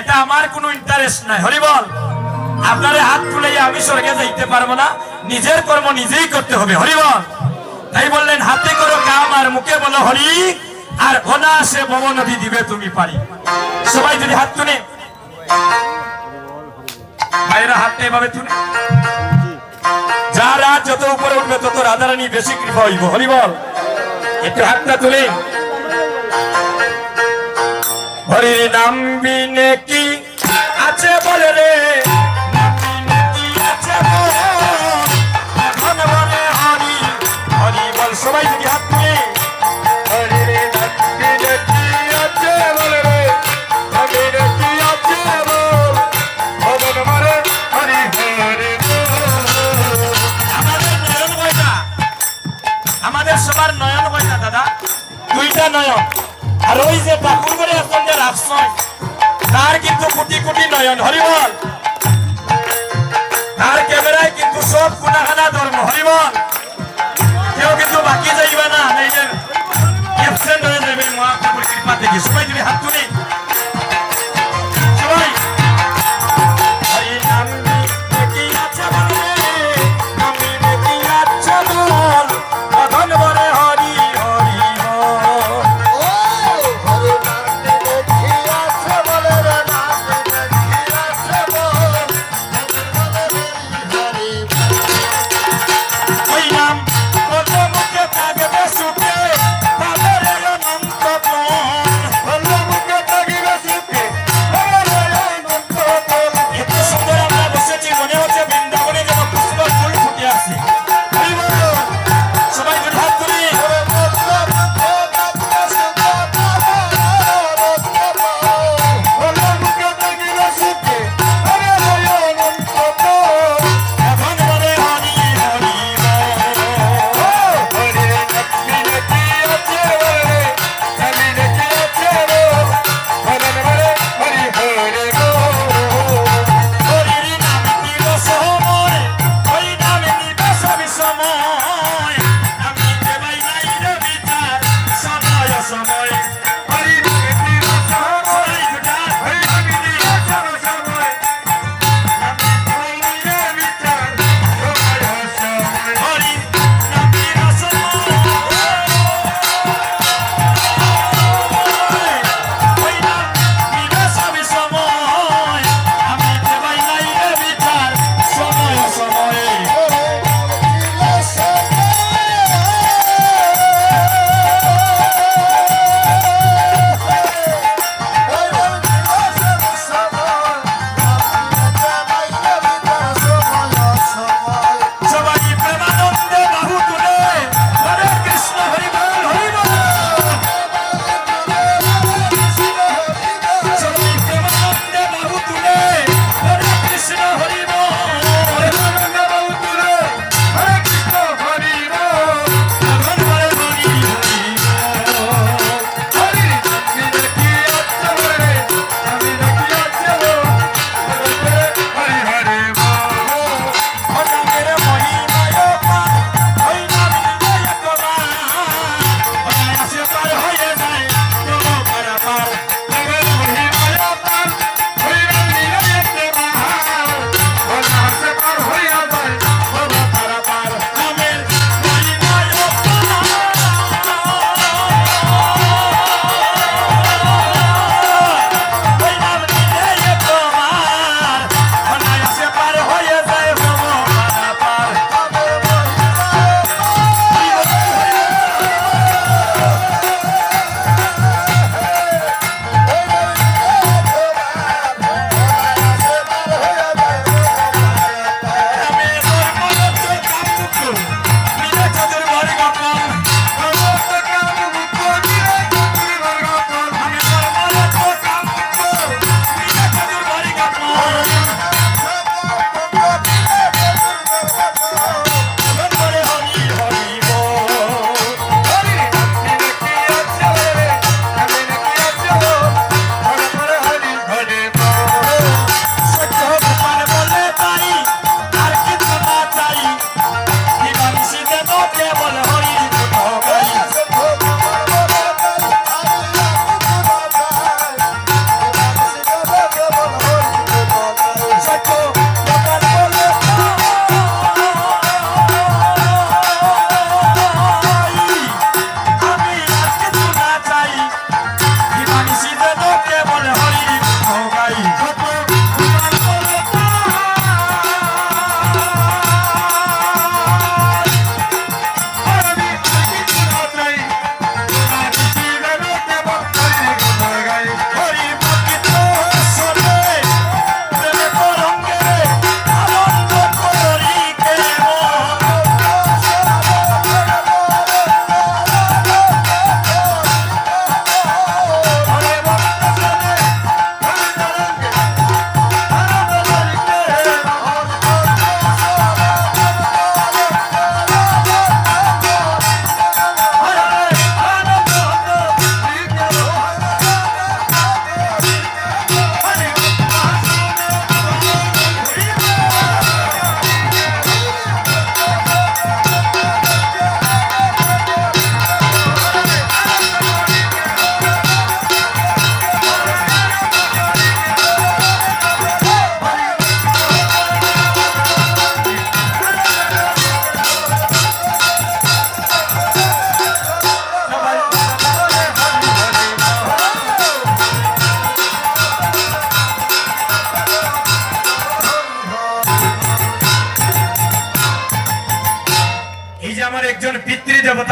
এটা আমার কোনো ইন্টারেস্ট নাই। হরি বল, আপনারে হাত তুলে আমি স্বর্গে যাইতে পারব না। নিজের কর্ম নিজেই করতে হবে, হরি বল। তাই বললেন, হাতে করো কাম আর মুখে বলো হরি, আর অনাসে নদী দিবে তুমি পারি। সবাই যদি হাত তুলে। ভাইরা হাতটা এভাবে তুলে। যারা যত উপরে উঠবে, তত রাধারানী বেশি কৃপা হইব। হরি বল, একটু হাতটা তুলে। হরি নাম বিনে কি আছে বলে রে? সবাই যদি হাত তুলে। আমাদের সবার নয়ন কয়টা দাদা। দুইটা নয়ন। আর ওই যে ঠাকুর করে আসছেন যে রাজনয় তার কিন্তু কোটি কোটি নয়ন, হরিবল। তার ক্যামেরায় কিন্তু সব কুনাখানা ধর্ম, হরিবল। কেউ কিন্তু বাকি যাইবে না এই যে অ্যাবসেন্ট হয়ে যাবে মহাপ্রভুর কৃপা থেকে সবাই যদি হাত তুলি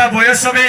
দেবতা বয়স হবে